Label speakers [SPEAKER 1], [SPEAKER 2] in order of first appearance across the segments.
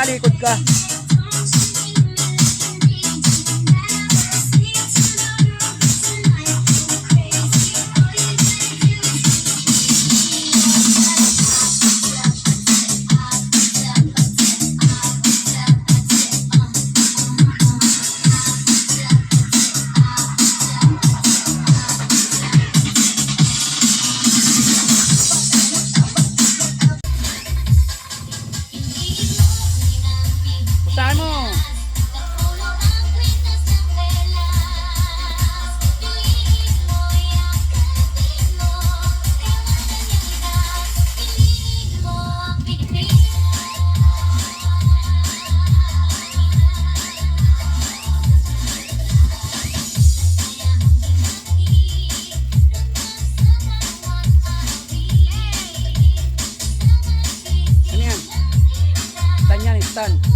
[SPEAKER 1] talikod ka. percent.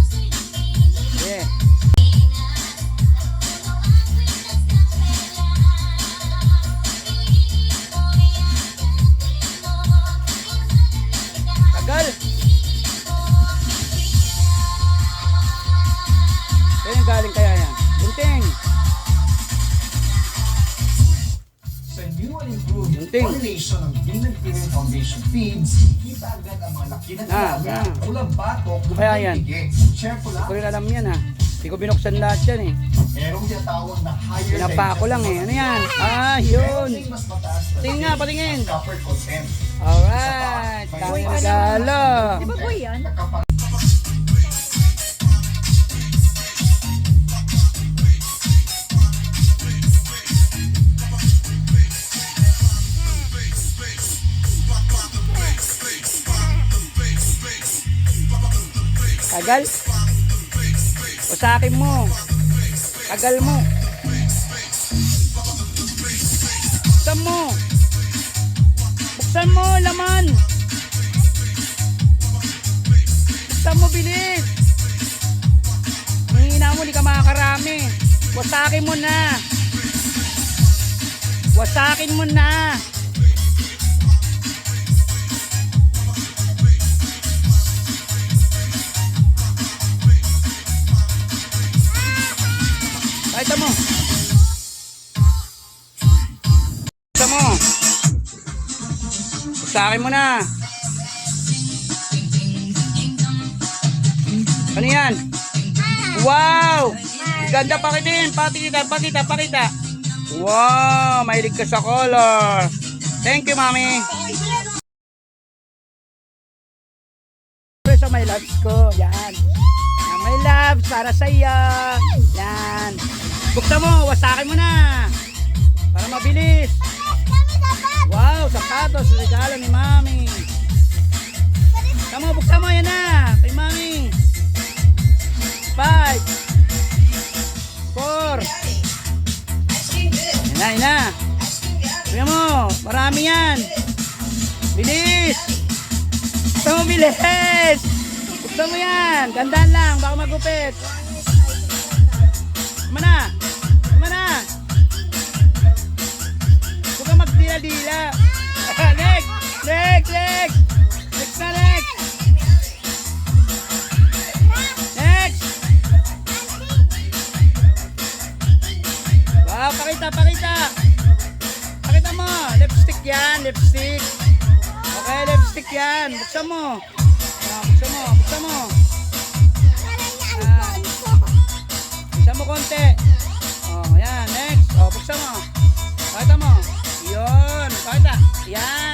[SPEAKER 1] Bunting.
[SPEAKER 2] formulation ng Human Premium Foundation feeds, kita agad ang mga laki ng
[SPEAKER 1] Ah,
[SPEAKER 2] tilapia,
[SPEAKER 1] ah.
[SPEAKER 2] ulam batok,
[SPEAKER 1] kaya yan?
[SPEAKER 2] pige. Share ko
[SPEAKER 1] Hindi
[SPEAKER 2] lang,
[SPEAKER 1] ko rin alam yan ha. Hindi ko binuksan lahat yan eh.
[SPEAKER 2] merong tinatawag na higher
[SPEAKER 1] Pinapa ko lang eh. Ano yan? Ah, yun. Tingin nga, patingin.
[SPEAKER 2] copper content.
[SPEAKER 1] Alright. Dami regalo.
[SPEAKER 3] Di ba boy yan?
[SPEAKER 1] Tagal. O sa akin mo. Tagal mo. Buksan mo. Buksan mo, laman. Buksan mo, bilis. Hihina mo, di ka makakarami. Wasakin mo na. Wasakin mo na. Pakita mo. Sa mo na. Ano yan? Wow! Ganda pakitin. Pakita, pakita, pakita. Wow! Mahilig ka sa color. Thank you, mami. Sa my loves ko. Yan. Yan, my loves. Para sa iyo. Yan. Buksan mo. Wasakin mo na. Para mabilis. Wow, sapatos, regalo ni Mami. Mo, buksan mo, yan na. Kay Mami. Five. Four. Yan na, yan na. Tingnan mo, marami yan. Bilis. Buksan mo, bilis. Buksan mo yan. Gandaan lang, baka magupit. Tama na. Tama kang magdila-dila. next! Next! Next! Next na next! Next! Wow, pakita, pakita! Pakita mo! Lipstick yan, lipstick! Okay, lipstick yan. Buksan mo. Ah, buksan mo, buksan mo. Ah. Buksan mo konti. Oh, yan, next. Oh, buksan mo. Yeah.